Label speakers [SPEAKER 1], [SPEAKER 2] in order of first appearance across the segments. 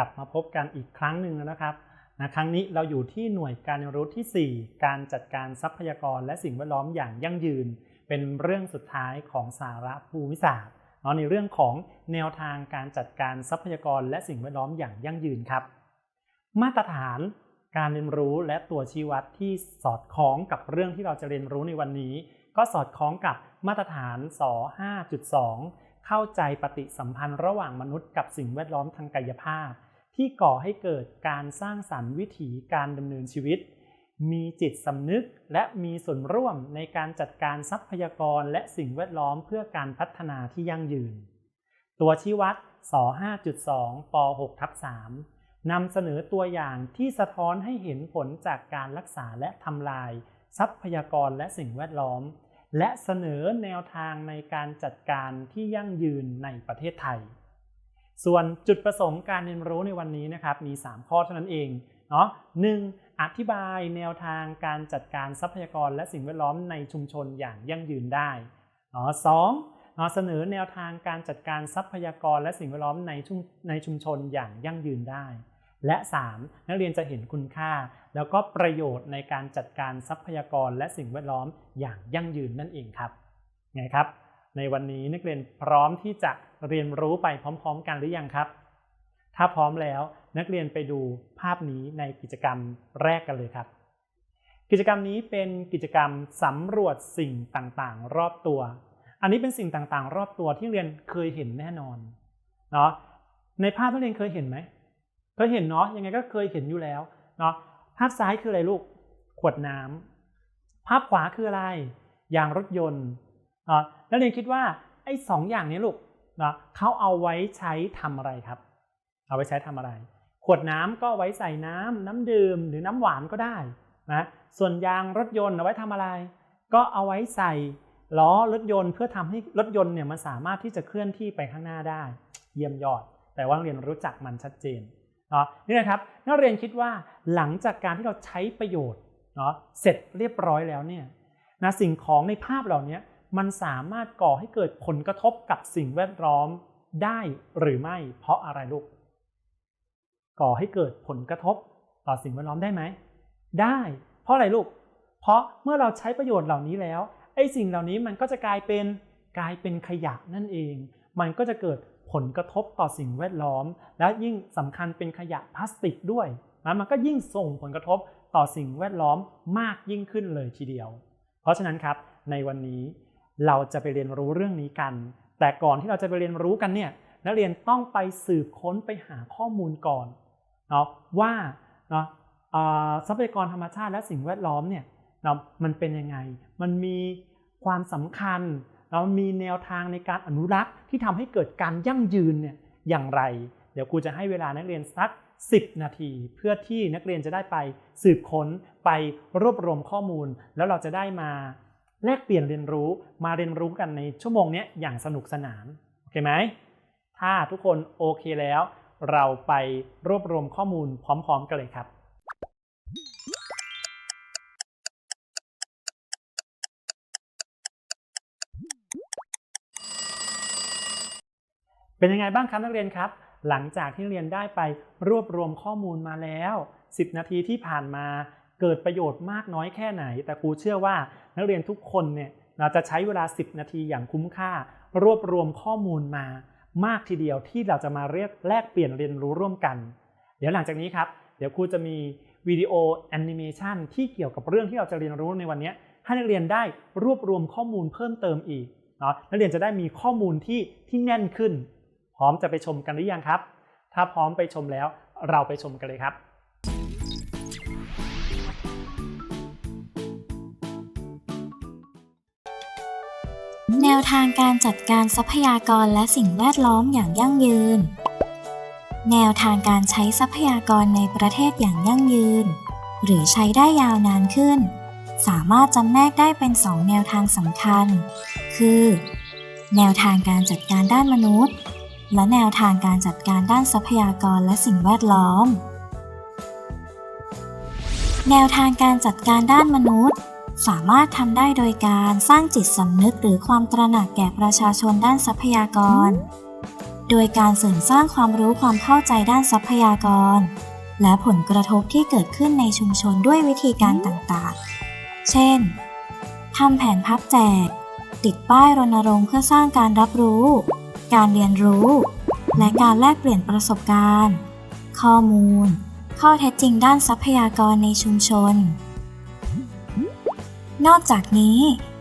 [SPEAKER 1] ลับมาพบกันอีกครั้งหนึ่งแล้วนะครับนะครั้งนี้เราอยู่ที่หน่วยการเรียนรู้ทีสี่ 4 การจัดการทรัพยากรและสิ่งแวดล้อมอย่างยั่งยืน เป็นเรื่องสุดท้ายของสาระภูมิศาสตร์เนาะในเรื่องของแนวทางการจัดการทรัพยากรและสิ่งแวดล้อมอย่างยั่งยืนครับ มาตรฐานการเรียนรู้และตัวชี้วัดที่สอดคล้องกับเรื่องที่เราจะเรียนรู้ในวันนี้ ก็สอดคล้องกับมาตรฐานส5.2 เข้าใจปฏิสัมพันธ์ระหว่างมนุษย์กับสิ่งแวดล้อมทางกายภาพ ที่ก่อให้เกิดการสร้างสรรค์วิถีการดำเนินชีวิต มีจิตสำนึกและมีส่วนร่วมในการจัดการทรัพยากรและสิ่งแวดล้อมเพื่อการพัฒนาที่ยั่งยืน ตัวชี้วัดส5.2ป6ทับ3นำเสนอตัวอย่างที่สะท้อนให้เห็นผลจากการรักษาและทำลาย ทรัพยากรและสิ่งแวดล้อม และเสนอแนวทางในการจัดการที่ยั่งยืนในประเทศไทย ส่วนจุดประสงค์การเรียนรู้ในวันนี้นะครับมี 3 ข้อเท่านั้นเองเนาะหนึ่งอธิบายแนวทางการจัดการทรัพยากรและสิ่งแวดล้อมในชุมชนอย่างยั่งยืนได้เนาะสองเนาะเสนอแนวทางการจัดการทรัพยากรและสิ่งแวดล้อมในชุมในชุมชนอย่างยั่งยืนได้ และ 3. นักเรียนจะเห็นคุณค่า แล้วก็ประโยชน์ในการจัดการทรัพยากรและสิ่งแวดล้อมอย่างยั่งยืนนั่นเองครับไงครับ ในวันนี้นักเรียนพร้อมที่จะเรียนรู้ไปพร้อม ๆ กันหรือยังครับ ถ้าพร้อมแล้วนักเรียนไปดูภาพนี้ในกิจกรรมแรกกันเลยครับ กิจกรรมนี้เป็นกิจกรรมสำรวจสิ่งต่างๆ รอบตัว อันนี้เป็นสิ่งต่างๆ รอบตัวที่เรียนเคยเห็นแน่นอนเนาะในภาพนักเรียนเคยเห็นไหมเคยเห็นเนาะยังไงก็เคยเห็นอยู่แล้วเนาะภาพซ้ายคืออะไรลูกขวดน้ำภาพขวาคืออะไร ยางรถยนต์ นาะนักเรียนคิดว่าไอ้สองอย่างนี้ลูกเนะเขาเอาไว้ใช้ทำอะไรครับ เอาไว้ใช้ทำอะไร ขวดน้ำก็ไว้ใส่น้ำน้ำดื่มหรือน้ำหวานก็ได้นะส่วนยางรถยนต์เอาไว้ทำอะไร ก็เอาไว้ใส่ล้อรถยนต์เพื่อทำให้รถยนต์เนี่ยมันสามารถที่จะเคลื่อนที่ไปข้างหน้าได้ เยี่ยมยอด แต่ว่านักเรียนรู้จักมันชัดเจนเนาะนี่นะครับนักเรียนคิดว่าหลังจากการที่เราใช้ประโยชน์เนาะเสร็จเรียบร้อยแล้วเนี่ยนะสิ่งของในภาพเหล่านี้ มันสามารถก่อให้เกิดผลกระทบกับสิ่งแวดล้อมได้หรือไม่ เพราะอะไรลูก ก่อให้เกิดผลกระทบต่อสิ่งแวดล้อมได้ไหม ได้ เพราะอะไรลูก เพราะเมื่อเราใช้ประโยชน์เหล่านี้แล้ว ไอ้สิ่งเหล่านี้มันก็จะกลายเป็นกลายเป็นขยะนั่นเอง มันก็จะเกิดผลกระทบต่อสิ่งแวดล้อม และยิ่งสำคัญเป็นขยะพลาสติกด้วยนะมันก็ยิ่งส่งผลกระทบต่อสิ่งแวดล้อมมากยิ่งขึ้นเลยทีเดียว เพราะฉะนั้นครับในวันนี้ เราจะไปเรียนรู้เรื่องนี้กัน แต่ก่อนที่เราจะไปเรียนรู้กันเนี่ยนักเรียนต้องไปสืบค้นไปหาข้อมูลก่อนเนาะว่าเนาะทรัพยากรธรรมชาติและสิ่งแวดล้อมเนี่ยเนาะมันเป็นยังไง มันมีความสำคัญเรามีแนวทางในการอนุรักษ์ที่ทำให้เกิดการยั่งยืนเนี่ยอย่างไร เดี๋ยวครูจะให้เวลานักเรียนสัก 10 นาที เพื่อที่นักเรียนจะได้ไปสืบค้นไปรวบรวมข้อมูล แล้วเราจะได้มา แลกเปลี่ยนเรียนรู้มาเรียนรู้กันในชั่วโมงนี้อย่างสนุกสนานโอเคไหมถ้าทุกคนโอเคแล้ว เราไปรวบรวมข้อมูลพร้อม ๆ กันเลยครับเป็นยังไงบ้างครับนักเรียนครับ หลังจากที่เรียนได้ไปรวบรวมข้อมูลมาแล้ว 10 นาทีที่ผ่านมา เกิดประโยชน์มากน้อยแค่ไหน แต่ครูเชื่อว่านักเรียนทุกคนเนี่ยเราจะใช้เวลา 10 นาทีอย่างคุ้มค่า รวบรวมข้อมูลมามากทีเดียวที่เราจะมาเรียกแลกเปลี่ยนเรียนรู้ร่วมกัน เดี๋ยวหลังจากนี้ครับ เดี๋ยวครูจะมีวิดีโอแอนิเมชันที่เกี่ยวกับเรื่องที่เราจะเรียนรู้ในวันนี้ให้นักเรียนได้รวบรวมข้อมูลเพิ่มเติมอีกเนาะนักเรียนจะได้มีข้อมูลที่ที่แน่นขึ้น พร้อมจะไปชมกันหรือยังครับ ถ้าพร้อมไปชมแล้วเราไปชมกันเลยครับ
[SPEAKER 2] นวทางการจัดการทรัพยากรและสิ่งแวดล้อมอย่างยั่งยืน แนวทางการใช้ทรัพยากรในประเทศอย่างยั่งยืน หรือใช้ได้ยาวนานขึ้น สามารถจำแนกได้เป็น2แนวทางสำคัญ คือ แนวทางการจัดการด้านมนุษย์ และแนวทางการจัดการด้านทรัพยากรและสิ่งแวดล้อม แนวทางการจัดการด้านมนุษย์ สามารถทำได้โดยการสร้างจิตสำนึกหรือความตระหนักแก่ประชาชนด้านทรัพยากร โดยการเสริมสร้างความรู้ความเข้าใจด้านทรัพยากร และผลกระทบที่เกิดขึ้นในชุมชนด้วยวิธีการต่างๆ เช่น ทำแผนพับแจก ติดป้ายรณรงค์เพื่อสร้างการรับรู้ การเรียนรู้ และการแลกเปลี่ยนประสบการณ์ ข้อมูล ข้อเท็จจริงด้านทรัพยากรในชุมชน นอกจากนี้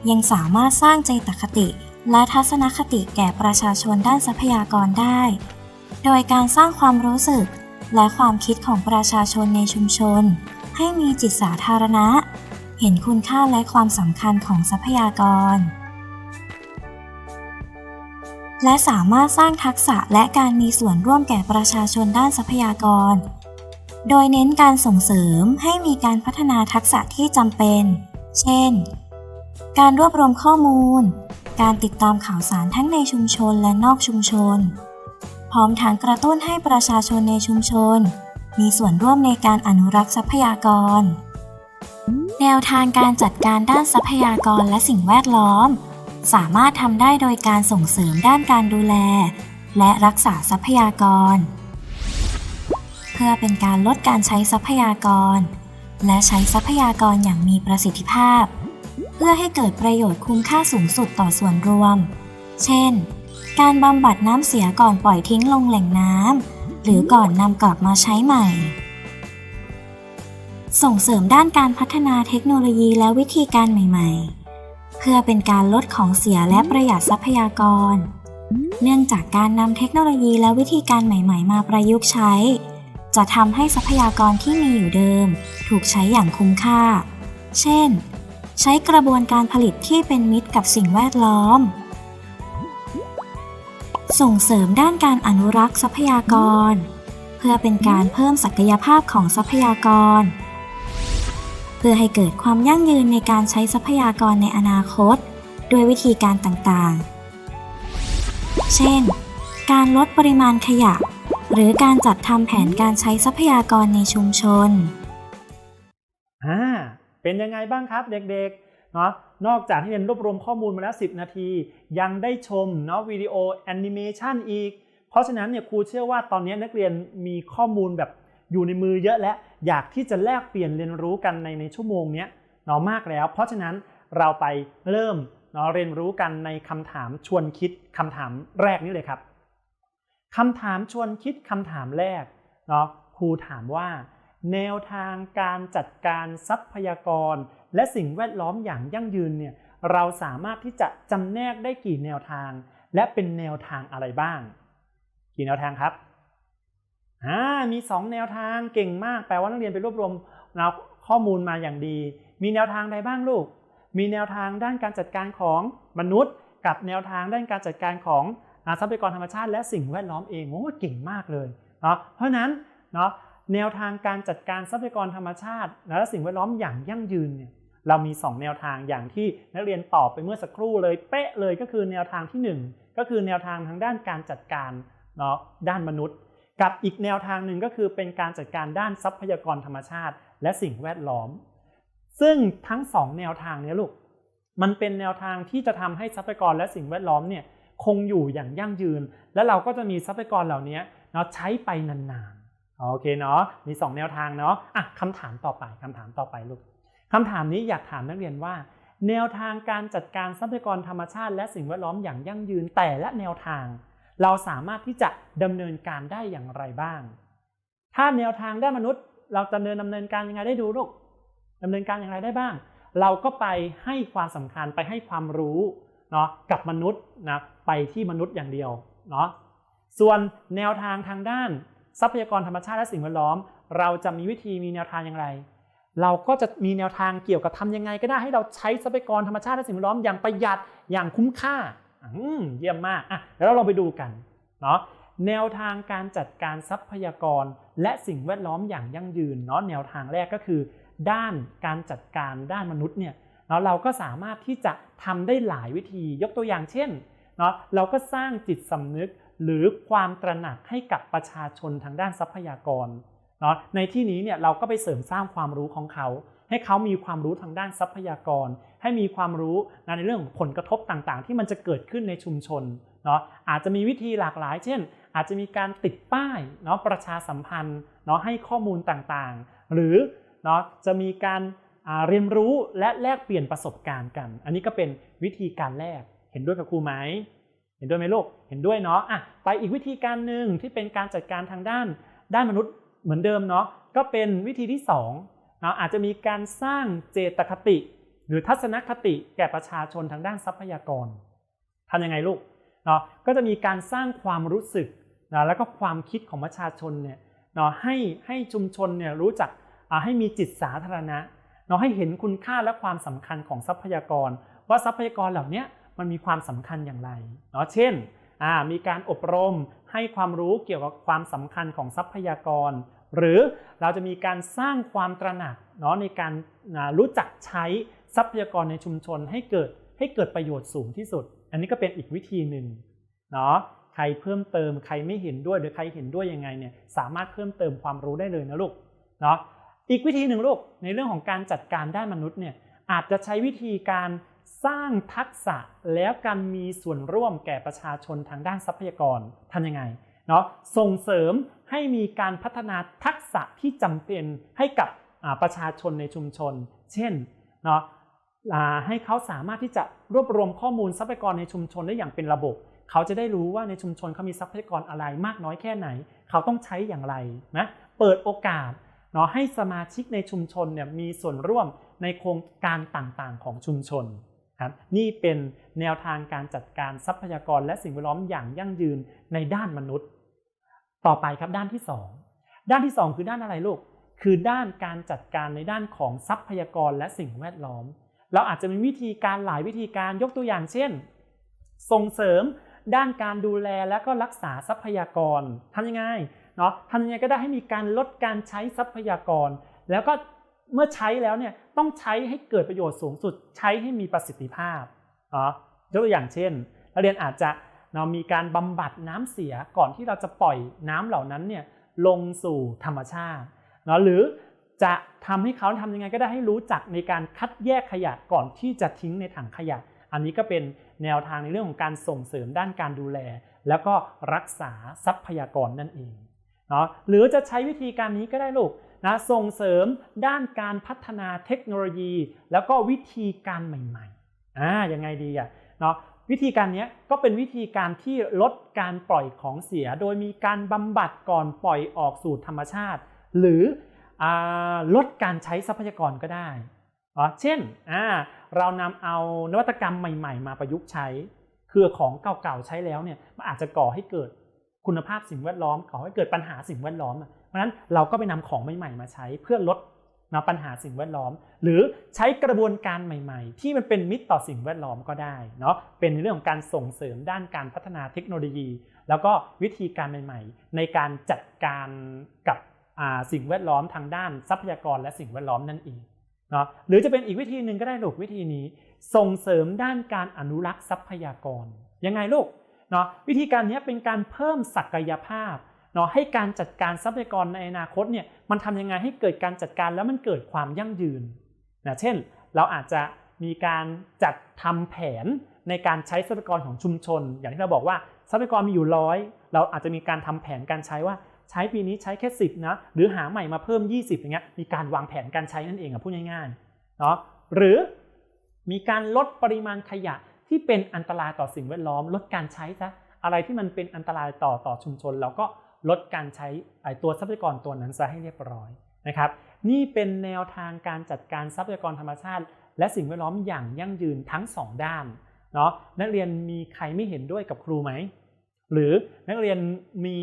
[SPEAKER 2] ยังสามารถสร้างใจตคติ และทัศนคติแก่ประชาชนด้านทรัพยากรได้ โดยการสร้างความรู้สึก และความคิดของประชาชนในชุมชน ให้มีจิตสาธารณะ เห็นคุณค่าและความสำคัญของทรัพยากร และสามารถสร้างทักษะและการมีส่วนร่วมแก่ประชาชนด้านทรัพยากร โดยเน้นการส่งเสริมให้มีการพัฒนาทักษะที่จำเป็น เช่น การรวบรวมข้อมูล การติดตามข่าวสารทั้งในชุมชนและนอกชุมชน พร้อมทั้งกระตุ้นให้ประชาชนในชุมชน มีส่วนร่วมในการอนุรักษ์ทรัพยากร แนวทางการจัดการด้านทรัพยากรและสิ่งแวดล้อม สามารถทำได้โดยการส่งเสริมด้านการดูแล และรักษาทรัพยากร เพื่อเป็นการลดการใช้ทรัพยากร และใช้ทรัพยากรอย่างมีประสิทธิภาพ เพื่อให้เกิดประโยชน์คุ้มค่าสูงสุดต่อส่วนรวม เช่น การบำบัดน้ำเสียก่อนปล่อยทิ้งลงแหล่งน้ำหรือก่อนนำกลับมาใช้ใหม่ ส่งเสริมด้านการพัฒนาเทคโนโลยีและวิธีการใหม่ ๆ เพื่อเป็นการลดของเสียและประหยัดทรัพยากร เนื่องจากการนำเทคโนโลยีและวิธีการใหม่ ๆ มาประยุกต์ใช้ จะทำให้ทรัพยากรที่มีอยู่เดิม ถูกใช้อย่างคุ้มค่า เช่น ใช้กระบวนการผลิตที่เป็นมิตรกับสิ่งแวดล้อม ส่งเสริมด้านการอนุรักษ์ทรัพยากร เพื่อเป็นการเพิ่มศักยภาพของทรัพยากร เพื่อให้เกิดความยั่งยืนในการใช้ทรัพยากรในอนาคต ด้วยวิธีการต่างๆ เช่น การลดปริมาณขยะ หรือการจัดทำแผนการใช้ทรัพยากรในชุมชน
[SPEAKER 1] อ่า เป็นยังไงบ้างครับเด็กๆ เนาะนอกจากที่เรียนรวบรวมข้อมูลมาแล้ว 10 นาที ยังได้ชมเนาะวิดีโอแอนิเมชันอีก เพราะฉะนั้นเนี่ยครูเชื่อว่าตอนนี้นักเรียนมีข้อมูลแบบอยู่ในมือเยอะและอยากที่จะแลกเปลี่ยนเรียนรู้กันในในชั่วโมงเนี้ยเนาะมากแล้ว เพราะฉะนั้นเราไปเริ่มเนาะเรียนรู้กันในคำถามชวนคิดคำถามแรกนี้เลยครับ คำถามชวนคิดคำถามแรกเนาะครูถามว่า แนวทางการจัดการทรัพยากร และสิ่งแวดล้อมอย่างยั่งยืนเนี่ยเราสามารถที่จะจำแนกได้กี่แนวทาง และเป็นแนวทางอะไรบ้าง กี่แนวทางครับอ่ามี 2 แนวทางเก่งมากแปลว่านักเรียนไปรวบรวมข้อมูลมาอย่างดี มีแนวทางใดบ้างลูก มีแนวทางด้านการจัดการของมนุษย์ กับแนวทางด้านการจัดการของ ทรัพยากรธรรมชาติและสิ่งแวดล้อมเองโอ้เก่งมากเลยเนาะเพราะนั้นเนาะแนวทางการจัดการทรัพยากรธรรมชาติ และสิ่งแวดล้อมอย่างยั่งยืนเนี่ยเรามี 2 แนวทางอย่างที่นักเรียนตอบไปเมื่อสักครู่เลยเป๊ะเลยก็คือแนวทางที่ 1 ก็คือแนวทางทางด้านการจัดการเนาะด้านมนุษย์ กับอีกแนวทางหนึ่งก็คือเป็นการจัดการด้านทรัพยากรธรรมชาติ และสิ่งแวดล้อม ซึ่งทั้ง 2 แนวทางนี้ลูกมันเป็นแนวทางที่จะทำให้ทรัพยากรและสิ่งแวดล้อมเนี่ย คงอยู่อย่างยั่งยืน และเราก็จะมีทรัพยากรเหล่านี้เนาะใช้ไปนานๆโอเคเนาะมี 2 แนวทางเนาะอะคำถามต่อไปคำถามต่อไปลูกคำถามนี้อยากถามนักเรียนว่า แนวทางการจัดการทรัพยากรธรรมชาติ และสิ่งแวดล้อมอย่างยั่งยืนแต่ละแนวทาง เราสามารถที่จะดำเนินการได้อย่างไรบ้าง ถ้าแนวทางด้านมนุษย์ เราจะดำเนินดำเนินการยังไงได้ดูลูกดำเนินการอย่างไรได้บ้าง เราก็ไปให้ความสำคัญไปให้ความรู้ เนาะกับมนุษย์นะไปที่มนุษย์อย่างเดียวเนาะส่วนแนวทางทางด้านทรัพยากรธรรมชาติและสิ่งแวดล้อม เราจะมีวิธีมีแนวทางอย่างไร เราก็จะมีแนวทางเกี่ยวกับทำยังไง ก็ได้ให้เราใช้ทรัพยากรธรรมชาติและสิ่งแวดล้อมอย่างประหยัดอย่างคุ้มค่าอืมเยี่ยมมากอะเดี๋ยวเราลองไปดูกันเนาะแนวทางการจัดการทรัพยากรและสิ่งแวดล้อมอย่างยั่งยืนเนาะแนวทางแรกก็คือ ด้านการจัดการด้านมนุษย์เนี่ย เนาะเราก็สามารถที่จะทำได้หลายวิธียกตัวอย่างเช่นเนาะเราก็สร้างจิตสำนึกหรือความตระหนักให้กับประชาชนทางด้านทรัพยากรเนาะในที่นี้เนี่ยเราก็ไปเสริมสร้างความรู้ของเขา ให้เขามีความรู้ทางด้านทรัพยากร ให้มีความรู้ในเรื่องของผลกระทบต่างๆ ที่มันจะเกิดขึ้นในชุมชนเนาะอาจจะมีวิธีหลากหลาย เช่น อาจจะมีการติดป้ายเนาะประชาสัมพันธ์เนาะให้ข้อมูลต่างๆ หรือเนาะจะมีการ เรียนรู้และแลกเปลี่ยนประสบการณ์กัน อันนี้ก็เป็นวิธีการแลกเห็นด้วยกับครูไหมเห็นด้วยไหมลูกเห็นด้วยเนาะอะไปอีกวิธีการหนึ่งที่เป็นการจัดการทางด้าน ด้านมนุษย์เหมือนเดิมเนาะก็เป็นวิธีที่2เนาะอาจจะมีการสร้างเจตคติ หรือทัศนคติแก่ประชาชนทางด้านทรัพยากรทำยังไงลูกเนาะก็จะมีการสร้างความรู้สึกนะแล้วก็ความคิดของประชาชนเนี่ยเนาะให้ให้ชุมชนเนี่ยรู้จักให้มีจิตสาธารณะ เนาให้เห็นคุณค่าและความสำคัญของทรัพยากร ว่าทรัพยากรเหล่านี้มันมีความสำคัญอย่างไรเนาะเช่นมีการอบรมให้ความรู้เกี่ยวกับความสำคัญของทรัพยากร หรือเราจะมีการสร้างความตระหนักเนาะในการรู้จักใช้ทรัพยากรในชุมชนให้เกิดให้เกิดประโยชน์สูงที่สุด อันนี้ก็เป็นอีกวิธีหนึ่งเนาะใครเพิ่มเติมใครไม่เห็นด้วยหรือใครเห็นด้วยยังไงเนี่ยสามารถเพิ่มเติมความรู้ได้เลยนะลูกเนาะ อีกวิธีหนึ่งลูกในเรื่องของการจัดการด้านมนุษย์เนี่ยอาจจะใช้วิธีการสร้างทักษะแล้วการมีส่วนร่วมแก่ประชาชนทางด้านทรัพยากรทำยังไงเนาะส่งเสริมให้มีการพัฒนาทักษะที่จำเป็นให้กับประชาชนในชุมชน เช่นเนาะให้เขาสามารถที่จะรวบรวมข้อมูลทรัพยากรในชุมชนได้อย่างเป็นระบบ เขาจะได้รู้ว่าในชุมชนเขามีทรัพยากรอะไรมากน้อยแค่ไหน เขาต้องใช้อย่างไรนะเปิดโอกาส เนาะให้สมาชิกในชุมชนเนี่ยมีส่วนร่วมในโครงการต่างๆ ของชุมชนครับนี่เป็นแนวทางการจัดการทรัพยากรและสิ่งแวดล้อมอย่างยั่งยืนในด้านมนุษย์ ต่อไปครับด้านที่ 2 ด้านที่ 2 คือด้านอะไรลูกคือด้านการจัดการในด้านของทรัพยากรและสิ่งแวดล้อม เราอาจจะมีวิธีการหลายวิธีการยกตัวอย่างเช่น ส่งเสริมด้านการดูแลและก็รักษาทรัพยากรทำยังไง เนาะทำยังไงก็ได้ให้มีการลดการใช้ทรัพยากร แล้วก็เมื่อใช้แล้วเนี่ยต้องใช้ให้เกิดประโยชน์สูงสุด ใช้ให้มีประสิทธิภาพเนาะยกตัวอย่างเช่นนักเรียนอาจจะเรามีการบำบัดน้ำเสียก่อนที่เราจะปล่อยน้ำเหล่านั้นเนี่ยลงสู่ธรรมชาติเนาะหรือจะทำให้เขาทำยังไงก็ได้ให้รู้จักในการคัดแยกขยะก่อนที่จะทิ้งในถังขยะ อันนี้ก็เป็นแนวทางในเรื่องของการส่งเสริมด้านการดูแล แล้วก็รักษาทรัพยากรนั่นเอง เนาะหรือจะใช้วิธีการนี้ก็ได้ลูกนะส่งเสริมด้านการพัฒนาเทคโนโลยี แล้วก็วิธีการใหม่ๆอ่ายังไงดีอะเนาะวิธีการนี้ก็เป็นวิธีการที่ลดการปล่อยของเสีย โดยมีการบำบัดก่อนปล่อยออกสู่ธรรมชาติ หรืออลดการใช้ทรัพยากรก็ได้เช่นเรานำเอานวัตกรรมใหม่ ๆ มาประยุกต์ใช้ คือของเก่าๆใช้แล้วเนี่ยมันอาจจะก่อให้เกิด คุณภาพสิ่งแวดล้อมก่อให้เกิดปัญหาสิ่งแวดล้อมเพราะฉะนั้นเราก็ไปนำของใหม่ๆมาใช้เพื่อลดนะปัญหาสิ่งแวดล้อม หรือใช้กระบวนการใหม่ ๆ ที่มันเป็นมิตรต่อสิ่งแวดล้อมก็ได้เนาะเป็นเรื่องของการส่งเสริมด้านการพัฒนาเทคโนโลยี แล้วก็วิธีการใหม่ ๆ ในการจัดการกับสิ่งแวดล้อมทางด้านทรัพยากรและสิ่งแวดล้อมนั่นเองเนาะหรือจะเป็นอีกวิธีหนึ่งก็ได้ลูกวิธีนี้ ส่งเสริมด้านการอนุรักษ์ทรัพยากรยังไงลูก เนาะวิธีการนี้เป็นการเพิ่มศักยภาพเนาะให้การจัดการทรัพยากรในอนาคตเนี่ยมันทำยังไงให้เกิดการจัดการแล้วมันเกิดความยั่งยืนนะเช่น เราอาจจะมีการจัดทำแผนในการใช้ทรัพยากรของชุมชน อย่างที่เราบอกว่าทรัพยากรมีอยู่ร้อยเราอาจจะมีการทำแผนการใช้ว่าใช้ปีนี้ใช้แค่ 10นะหรือหาใหม่มาเพิ่ม 20อย่างเงี้ยมีการวางแผนการใช้นั่นเองอะพูดง่ายๆเนาะหรือมีการลดปริมาณขยะ ที่เป็นอันตรายต่อสิ่งแวดล้อม ลดการใช้ซะอะไรที่มันเป็นอันตรายต่อต่อชุมชนเราก็ลดการใช้ตัวทรัพยากรตัวนั้นซะให้เรียบร้อยนะครับ นี่เป็นแนวทางการจัดการทรัพยากรธรรมชาติ และสิ่งแวดล้อมอย่างยั่งยืนทั้ง 2 ด้านเนาะนักเรียนมีใครไม่เห็นด้วยกับครูไหมหรือนักเรียนมี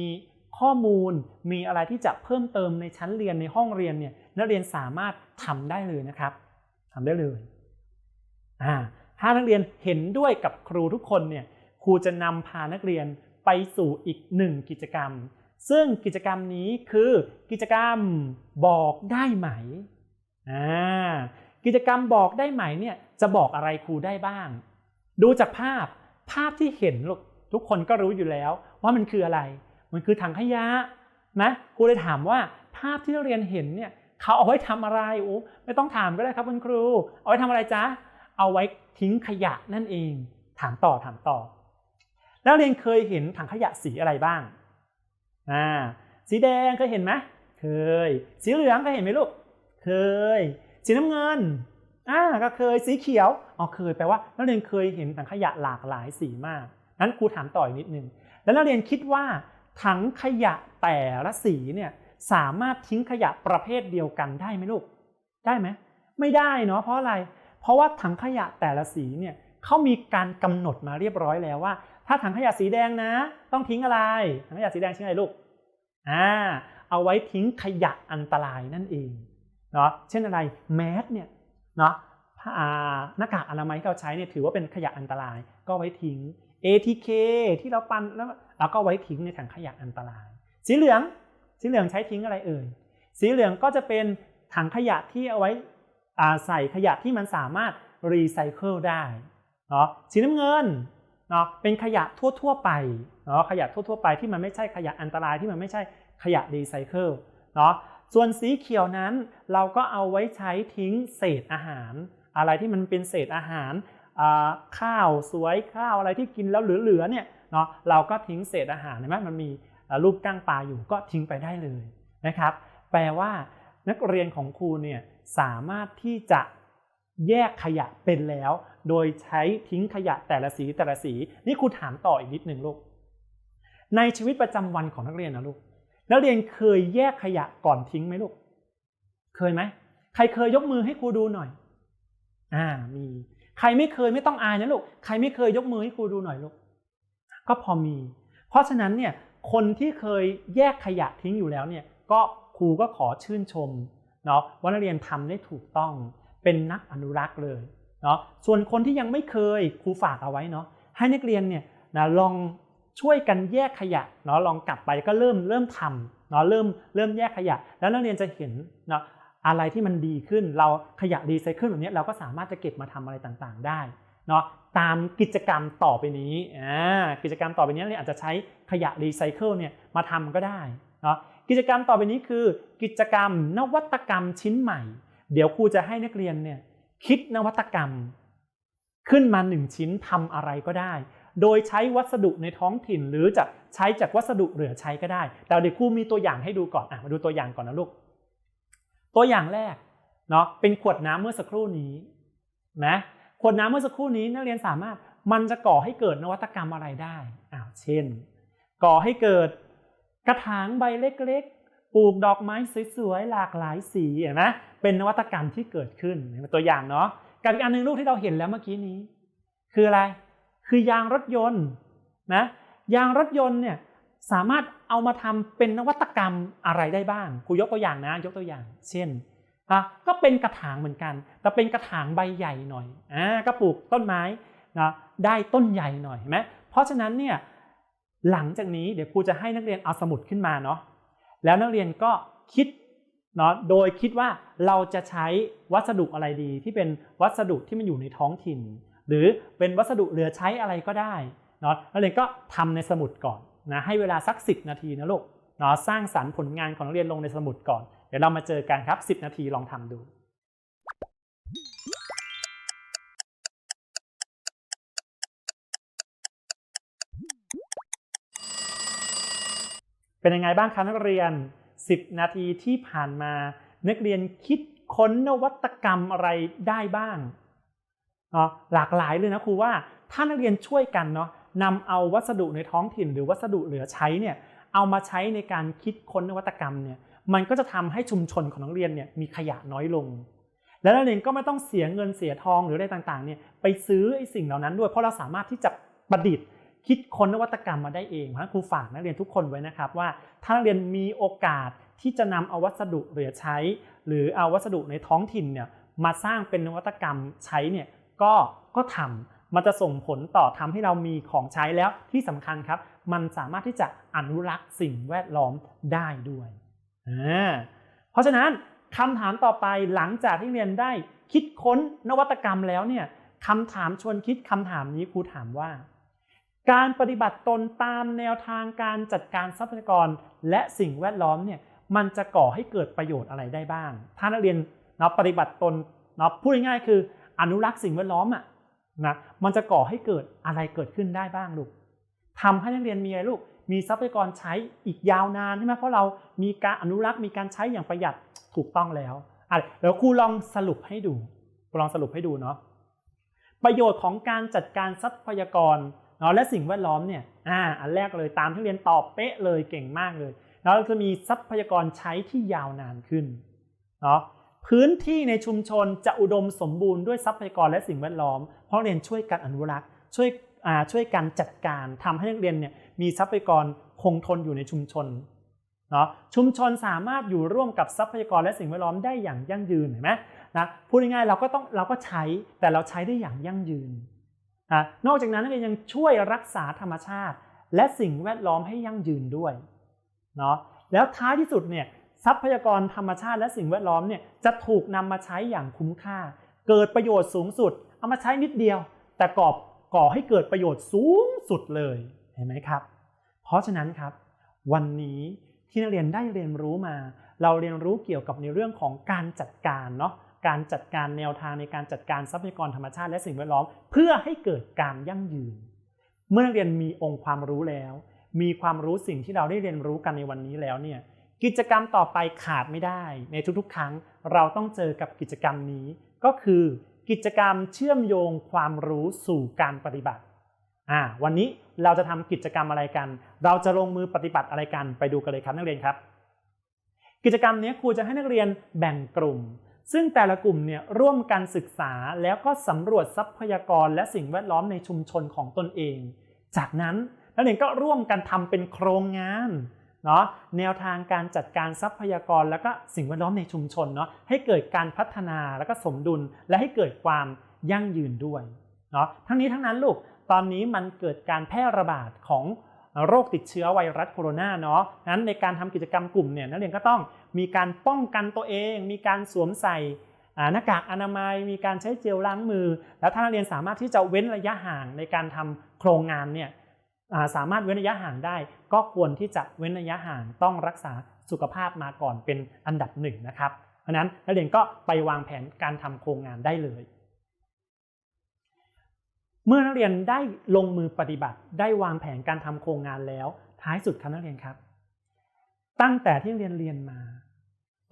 [SPEAKER 1] ข้อมูลมีอะไรที่จะเพิ่มเติมในชั้นเรียนในห้องเรียนเนี่ยนักเรียนสามารถทำได้เลยนะครับทำได้เลยอ่า ถ้านักเรียนเห็นด้วยกับครูทุกคนเนี่ยครูจะนำพานักเรียนไปสู่อีกหนึ่งกิจกรรม ซึ่งกิจกรรมนี้คือกิจกรรมบอกได้ไหมอ่ากิจกรรมบอกได้ไหมเนี่ยจะบอกอะไรครูได้บ้าง ดูจากภาพภาพที่เห็นลูกทุกคนก็รู้อยู่แล้ว ว่ามันคืออะไร มันคือถังขยะนะครูเลยถามว่าภาพที่นักเรียนเห็นเนี่ยเขาเอาไว้ทำอะไรโอ้ไม่ต้องถามก็ได้ครับคุณครู เอาไว้ทำอะไรจ๊ะ เอาไว้ทิ้งขยะนั่นเอง ถามต่อถามต่อ แล้วเรียนเคยเห็นถังขยะสีอะไรบ้างอ่าสีแดงเคยเห็นไหมเคย สีเหลืองเคยเห็นไหมลูก เคย สีน้ำเงินอ่าก็เคยสีเขียวอ๋อเคยแปลว่านักเรียนเคยเห็นถังขยะหลากหลายสีมากนั้นครูถามต่ออีกนิดนึงแล้วนักเรียนคิดว่า ถังขยะแต่ละสีเนี่ยสามารถทิ้งขยะประเภทเดียวกันได้ไหมลูก ได้ไหมไม่ได้เนาะเพราะอะไร เพราะว่าถังขยะแต่ละสีเนี่ยเขามีการกำหนดมาเรียบร้อยแล้วว่า ถ้าถังขยะสีแดงนะ ต้องทิ้งอะไร ถังขยะสีแดงทิ้งอะไรลูกอ่าเอาไว้ทิ้งขยะอันตรายนั่นเองเนาะเช่นอะไรแมสเนี่ยเนาะผ้าหน้ากากอนามัยที่เราใช้เนี่ยถือว่าเป็นขยะอันตรายก็ไว้ทิ้ง ATK ที่เราปันแล้วเราก็ไว้ทิ้งในถังขยะอันตราย สีเหลือง สีเหลืองใช้ทิ้งอะไรเอ่ย สีเหลืองก็จะเป็นถังขยะที่เอาไว้ ใส่ขยะที่มันสามารถรีไซเคิลได้เนาะสีน้ำเงินเนาะเป็นขยะทั่วๆไปเนาะขยะทั่วๆไปที่มันไม่ใช่ขยะอันตรายที่มันไม่ใช่ขยะรีไซเคิลเนาะส่วนสีเขียวนั้นเราก็เอาไว้ใช้ทิ้งเศษอาหาร อะไรที่มันเป็นเศษอาหารข้าวสวยข้าวอะไรที่กินแล้วเหลือๆเนี่ยเนาะเราก็ทิ้งเศษอาหารเห็นไหมมันมีรูปก้างปลาอยู่ก็ทิ้งไปได้เลยนะครับ แปลว่า นักเรียนของครูเนี่ยสามารถที่จะแยกขยะเป็นแล้ว โดยใช้ทิ้งขยะแต่ละสีแต่ละสี นี่ครูถามต่ออีกนิดหนึ่งลูก ในชีวิตประจำวันของนักเรียนนะลูก นักเรียนเคยแยกขยะก่อนทิ้งไหมลูก เคยไหม ใครเคยยกมือให้ครูดูหน่อย อ่า มี ใครไม่เคยไม่ต้องอายนะลูก ใครไม่เคยยกมือให้ครูดูหน่อยลูก ก็พอมี เพราะฉะนั้นเนี่ย คนที่เคยแยกขยะทิ้งอยู่แล้วเนี่ย ก็ ครูก็ขอชื่นชมเนาะว่านักเรียนทำได้ถูกต้องเป็นนักอนุรักษ์เลยเนาะส่วนคนที่ยังไม่เคยครูฝากเอาไว้เนาะให้นักเรียนเนี่ยนะลองช่วยกันแยกขยะเนาะลองกลับไปก็เริ่มเริ่มทำเนาะเริ่มเริ่มแยกขยะ แล้วนักเรียนจะเห็นเนาะอะไรที่มันดีขึ้น เราขยะรีไซเคิลแบบนี้เราก็สามารถจะเก็บมาทำอะไรต่างๆได้เนาะตามกิจกรรมต่อไปนี้อ่ากิจกรรมต่อไปนี้เราอาจจะใช้ขยะรีไซเคิลเนี่ยมาทำก็ได้เนาะ กิจกรรมต่อไปนี้คือ กิจกรรมนวัตกรรมชิ้นใหม่ เดี๋ยวครูจะให้นักเรียนเนี่ยคิดนวัตกรรม ขึ้นมาหนึ่งชิ้นทำอะไรก็ได้ โดยใช้วัสดุในท้องถิ่น หรือจะใช้จากวัสดุเหลือใช้ก็ได้ แต่เดี๋ยวครูมีตัวอย่างให้ดูก่อนอะมาดูตัวอย่างก่อนนะลูก ตัวอย่างแรกเนาะเป็นขวดน้ำเมื่อสักครู่นี้นะขวดน้ำเมื่อสักครู่นี้นักเรียนสามารถมันจะก่อให้เกิดนวัตกรรมอะไรได้อ้าวเช่น ก่อให้เกิด กระถางใบเล็กๆ ปลูกดอกไม้สวยๆ หลากหลายสีเห็นไหมเป็นนวัตกรรมที่เกิดขึ้นเป็นตัวอย่างเนาะกับอีกอันหนึ่งลูกที่เราเห็นแล้วเมื่อกี้นี้ คืออะไร คือยางรถยนต์นะยางรถยนต์เนี่ยสามารถเอามาทำเป็นนวัตกรรมอะไรได้บ้างครูยกตัวอย่างนะยกตัวอย่าง เช่นอะก็เป็นกระถางเหมือนกัน แต่เป็นกระถางใบใหญ่หน่อยอ่าก็ปลูกต้นไม้นะได้ต้นใหญ่หน่อยเห็นไหมเพราะฉะนั้นเนี่ย หลังจากนี้เดี๋ยวครูจะให้นักเรียนเอาสมุดขึ้นมาเนาะแล้วนักเรียนก็คิดเนาะโดยคิดว่าเราจะใช้วัสดุอะไรดีที่เป็นวัสดุที่มันอยู่ในท้องถิ่น หรือเป็นวัสดุเหลือใช้อะไรก็ได้เนาะนักเรียนก็ทำในสมุดก่อนนะให้เวลาสัก 10 นาทีนะลูกเนาะสร้างสรรค์ผลงานของนักเรียนลงในสมุดก่อน เดี๋ยวเรามาเจอกันครับ 10 นาทีลองทำดู เป็นยังไงบ้างคะนักเรียน 10 นาทีที่ผ่านมา นักเรียนคิดค้นนวัตกรรมอะไรได้บ้างเนาะหลากหลายเลยนะครูว่าถ้านักเรียนช่วยกันเนาะนำเอาวัสดุในท้องถิ่น หรือวัสดุเหลือใช้เนี่ยเอามาใช้ในการคิดค้นนวัตกรรมเนี่ยมันก็จะทำให้ชุมชนของนักเรียนเนี่ยมีขยะน้อยลง แล้วนักเรียนก็ไม่ต้องเสียเงินเสียทองหรืออะไรต่างๆเนี่ยไปซื้อไอ้สิ่งเหล่านั้นด้วย เพราะเราสามารถที่จะประดิษฐ์ คิดค้นนวัตกรรมมาได้เองเพราะฉะนั้นครูฝากนักเรียนทุกคนไว้นะครับว่าถ้านักเรียนมีโอกาสที่จะนำเอาวัสดุเหลือใช้ หรือเอาวัสดุในท้องถิ่นเนี่ยมาสร้างเป็นนวัตกรรมใช้เนี่ยก็ก็ทำมันจะส่งผลต่อทำให้เรามีของใช้แล้วที่สำคัญครับ มันสามารถที่จะอนุรักษ์สิ่งแวดล้อมได้ด้วยเพราะฉะนั้นคำถามต่อไปหลังจากที่เรียนได้คิดค้นนวัตกรรมแล้วเนี่ยคำถามชวนคิดคำถามนี้ครูถามว่า การปฏิบัติตนตามแนวทางการจัดการทรัพยากรและสิ่งแวดล้อมเนี่ยมันจะก่อให้เกิดประโยชน์อะไรได้บ้าง ถ้านักเรียนเนาะปฏิบัติตนเนาะพูดง่ายๆคืออนุรักษ์สิ่งแวดล้อมอะนะมันจะก่อให้เกิดอะไรเกิดขึ้นได้บ้างลูกทำให้นักเรียนมีอะไรลูก มีทรัพยากรใช้อีกยาวนานใช่ไหมเพราะเรามีการอนุรักษ์มีการใช้อย่างประหยัดถูกต้องแล้วอะเดี๋ยวครูลองสรุปให้ดูครูลองสรุปให้ดูเนาะประโยชน์ของการจัดการทรัพยากร เนาะและสิ่งแวดล้อมเนี่ยอ่าอันแรกเลยตามที่เรียนตอบเป๊ะเลยเก่งมากเลย แล้วเราจะมีทรัพยากรใช้ที่ยาวนานขึ้นเนาะพื้นที่ในชุมชนจะอุดมสมบูรณ์ด้วยทรัพยากรและสิ่งแวดล้อม เพราะเรียนช่วยกันอนุรักษ์ช่วยอ่าช่วยกันจัดการทำให้นักเรียนเนี่ยมีทรัพยากรคงทนอยู่ในชุมชนเนาะชุมชนสามารถอยู่ร่วมกับทรัพยากรและสิ่งแวดล้อมได้อย่างยั่งยืนเห็นไหมนะพูดง่ายๆเราก็ต้องเราก็ใช้แต่เราใช้ได้อย่างยั่งยืน นะนอกจากนั้นนักเรียนยังช่วยรักษาธรรมชาติ และสิ่งแวดล้อมให้ยั่งยืนด้วยเนาะแล้วท้ายที่สุดเนี่ยทรัพยากรธรรมชาติและสิ่งแวดล้อมเนี่ยจะถูกนำมาใช้อย่างคุ้มค่า เกิดประโยชน์สูงสุด เอามาใช้นิดเดียว แต่ก่อก่อให้เกิดประโยชน์สูงสุดเลยเห็นไหมครับ เพราะฉะนั้นครับ วันนี้ที่นักเรียนได้เรียนรู้มา เราเรียนรู้เกี่ยวกับในเรื่องของการจัดการเนาะ การจัดการแนวทางในการจัดการทรัพยากรธรรมชาติและสิ่งแวดล้อม เพื่อให้เกิดการยั่งยืน เมื่อนักเรียนมีองค์ความรู้แล้ว มีความรู้สิ่งที่เราได้เรียนรู้กันในวันนี้แล้วเนี่ยกิจกรรมต่อไปขาดไม่ได้ ในทุกๆ ครั้งเราต้องเจอกับกิจกรรมนี้ ก็คือ กิจกรรมเชื่อมโยงความรู้สู่การปฏิบัติอ่าวันนี้เราจะทำกิจกรรมอะไรกัน เราจะลงมือปฏิบัติอะไรกันไปดูกันเลยครับนักเรียนครับ กิจกรรมนี้ครูจะให้นักเรียนแบ่งกลุ่ม ซึ่งแต่ละกลุ่มเนี่ยร่วมกันศึกษาแล้วก็สำรวจทรัพยากรและสิ่งแวดล้อมในชุมชนของตนเอง จากนั้นนักเรียนก็ร่วมกันทำเป็นโครงงานเนาะแนวทางการจัดการทรัพยากรและก็สิ่งแวดล้อมในชุมชนเนาะให้เกิดการพัฒนาแล้วก็สมดุลและให้เกิดความยั่งยืนด้วยเนาะทั้งนี้ทั้งนั้นลูกตอนนี้มันเกิดการแพร่ระบาดของโรคติดเชื้อไวรัสโคโรนาเนาะนั้นในการทำกิจกรรมกลุ่มเนี่ยนักเรียนก็ต้อง มีการป้องกันตัวเอง มีการสวมใส่หน้ากากอนามัย มีการใช้เจลล้างมือ แล้วถ้านักเรียนสามารถที่จะเว้นระยะห่างในการทำโครงงานเนี่ยสามารถเว้นระยะห่างได้ ก็ควรที่จะเว้นระยะห่างต้องรักษาสุขภาพมาก่อนเป็นอันดับหนึ่งนะครับ เพราะนั้นนักเรียนก็ไปวางแผนการทำโครงงานได้เลย เมื่อนักเรียนได้ลงมือปฏิบัติ ได้วางแผนการทำโครงงานแล้ว ท้ายสุดครับนักเรียนครับ ตั้งแต่ที่เรียนเรียนมา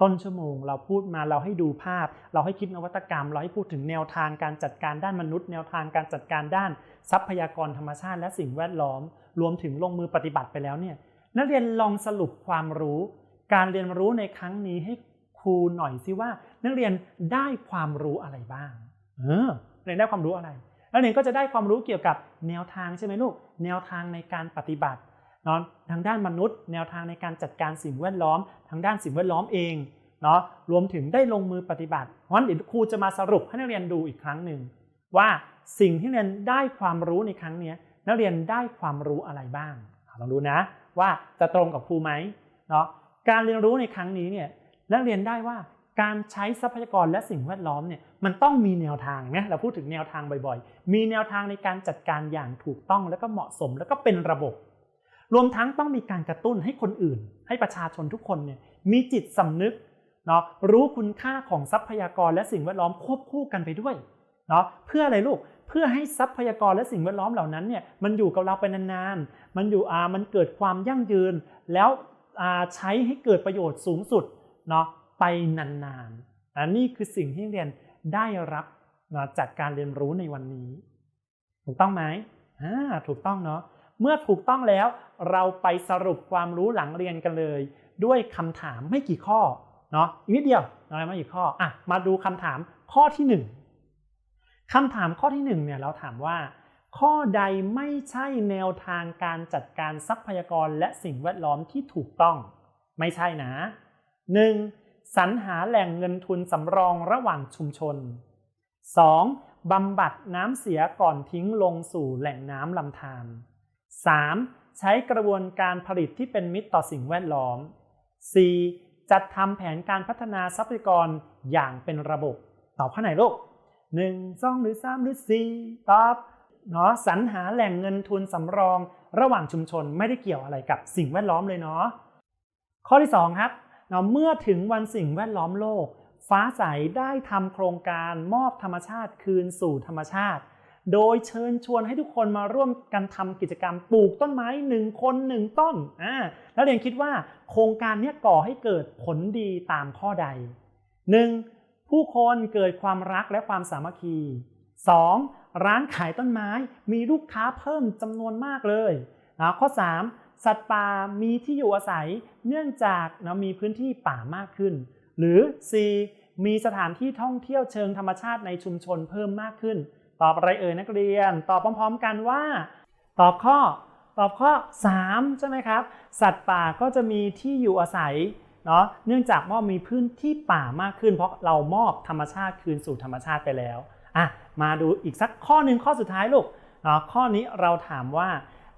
[SPEAKER 1] ต้นชั่วโมง เราพูดมาเราให้ดูภาพ เราให้คิดนวัตกรรม เราให้พูดถึงแนวทางการจัดการด้านมนุษย์ แนวทางการจัดการด้าน ทรัพยากรธรรมชาติและสิ่งแวดล้อม รวมถึงลงมือปฏิบัติไปแล้วเนี่ยนักเรียนลองสรุปความรู้ การเรียนรู้ในครั้งนี้ให้ครูหน่อยสิว่า นักเรียนได้ความรู้อะไรบ้าง เออเรียนได้ความรู้อะไรนักเรียนก็จะได้ความรู้เกี่ยวกับแนวทางใช่ไหมลูก แนวทางในการปฏิบัติ เนาะทางด้านมนุษย์ แนวทางในการจัดการสิ่งแวดล้อม ทางด้านสิ่งแวดล้อมเองเนาะรวมถึงได้ลงมือปฏิบัติเพราะฉะนั้นเดี๋ยวครูจะมาสรุปให้นักเรียนดูอีกครั้งหนึ่งว่าสิ่งที่เรียนได้ความรู้ในครั้งนี้นักเรียนได้ความรู้อะไรบ้างลองดูนะว่าจะตรงกับครูไหมเนาะการเรียนรู้ในครั้งนี้เนี่ยนักเรียนได้ว่าการใช้ทรัพยากรและสิ่งแวดล้อมเนี่ยมันต้องมีแนวทางนะเราพูดถึงแนวทางบ่อยๆ มีแนวทางในการจัดการอย่างถูกต้องแล้วก็เหมาะสมแล้วก็เป็นระบบ รวมทั้งต้องมีการกระตุ้นให้คนอื่น ให้ประชาชนทุกคนเนี่ยมีจิตสำนึกเนาะรู้คุณค่าของทรัพยากรและสิ่งแวดล้อมควบคู่กันไปด้วยเนาะเพื่ออะไรลูกเพื่อให้ทรัพยากรและสิ่งแวดล้อมเหล่านั้นเนี่ยมันอยู่กับเราไปนานๆ มันอยู่อ่ามันเกิดความยั่งยืน แล้วอ่าใช้ให้เกิดประโยชน์สูงสุดเนาะไปนานๆอันนี้คือสิ่งที่เรียนได้รับนะจากการเรียนรู้ในวันนี้ ถูกต้องไหมอ่าถูกต้องเนาะ เมื่อถูกต้องแล้วเราไปสรุปความรู้หลังเรียนกันเลย ด้วยคำถามไม่กี่ข้อเนาะอีกนิดเดียวอะไรไม่กี่ข้ออะมาดูคำถามข้อที่หนึ่งคำถามข้อที่หนึ่งเนี่ยเราถามว่า ข้อใดไม่ใช่แนวทางการจัดการทรัพยากรและสิ่งแวดล้อมที่ถูกต้อง ไม่ใช่นะ 1. สรรหาแหล่งเงินทุนสำรองระหว่างชุมชน 2. บำบัดน้ำเสียก่อนทิ้งลงสู่แหล่งน้ำลำธาร 3. ใช้กระบวนการผลิตที่เป็นมิตรต่อสิ่งแวดล้อม 4. จัดทำแผนการพัฒนาทรัพยากรอย่างเป็นระบบ ตอบข้อไหนลูกหนึ่งสองหรือสามหรือสี่ตอบเนาะสรรหาแหล่งเงินทุนสำรอง ระหว่างชุมชนไม่ได้เกี่ยวอะไรกับสิ่งแวดล้อมเลยเนาะ ข้อที่สองครับเนาะเมื่อถึงวันสิ่งแวดล้อมโลก ฟ้าใสได้ทำโครงการมอบธรรมชาติคืนสู่ธรรมชาติ โดยเชิญชวนให้ทุกคนมาร่วมกันทำกิจกรรมปลูกต้นไม้หนึ่งคนหนึ่งต้นอ่าแล้วเรียนคิดว่าโครงการนี้ก่อให้เกิดผลดีตามข้อใด 1. ผู้คนเกิดความรักและความสามัคคี 2. ร้านขายต้นไม้มีลูกค้าเพิ่มจำนวนมากเลยนะข้อ 3. สัตว์ป่ามีที่อยู่อาศัยเนื่องจากนะมีพื้นที่ป่ามากขึ้น หรือ 4. มีสถานที่ท่องเที่ยวเชิงธรรมชาติในชุมชนเพิ่มมากขึ้น ตอบอะไรเอ่ยนักเรียน ตอบพร้อม ๆ กันว่า ตอบข้อ ตอบข้อ 3 ใช่ไหมครับ สัตว์ป่าก็จะมีที่อยู่อาศัยเนาะเนื่องจากว่ามีพื้นที่ป่ามากขึ้น เพราะเรามอบธรรมชาติคืนสู่ธรรมชาติไปแล้วอะมาดูอีกสักข้อหนึ่งข้อสุดท้ายลูกเนาะข้อนี้เราถามว่า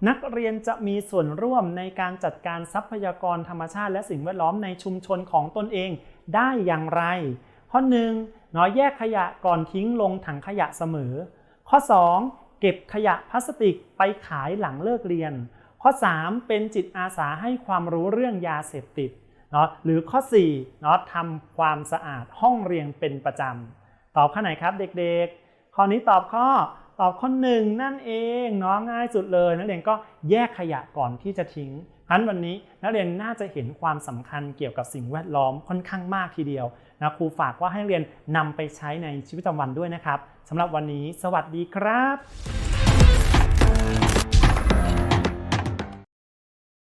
[SPEAKER 1] นักเรียนจะมีส่วนร่วมในการจัดการทรัพยากรธรรมชาติ และสิ่งแวดล้อมในชุมชนของตนเองได้อย่างไร ข้อ1เนาะแยกขยะก่อนทิ้งลงถังขยะเสมอ ข้อ 2 เก็บขยะพลาสติกไปขายหลังเลิกเรียน ข้อ 3 เป็นจิตอาสาให้ความรู้เรื่องยาเสพติดเนาะหรือข้อ4เนาะทำความสะอาดห้องเรียนเป็นประจำตอบข้อไหนครับเด็กๆ ข้อนี้ตอบข้อตอบข้อหนึ่งนั่นเองเนาะง่ายสุดเลย นักเรียนก็แยกขยะก่อนที่จะทิ้งนั้นวันนี้นักเรียนน่าจะเห็นความสำคัญเกี่ยวกับสิ่งแวดล้อมค่อนข้างมากทีเดียว นะครูฝากว่าให้เรียนนำไปใช้ในชีวิตประจำวันด้วยนะครับสำหรับวันนี้ สวัสดีครับ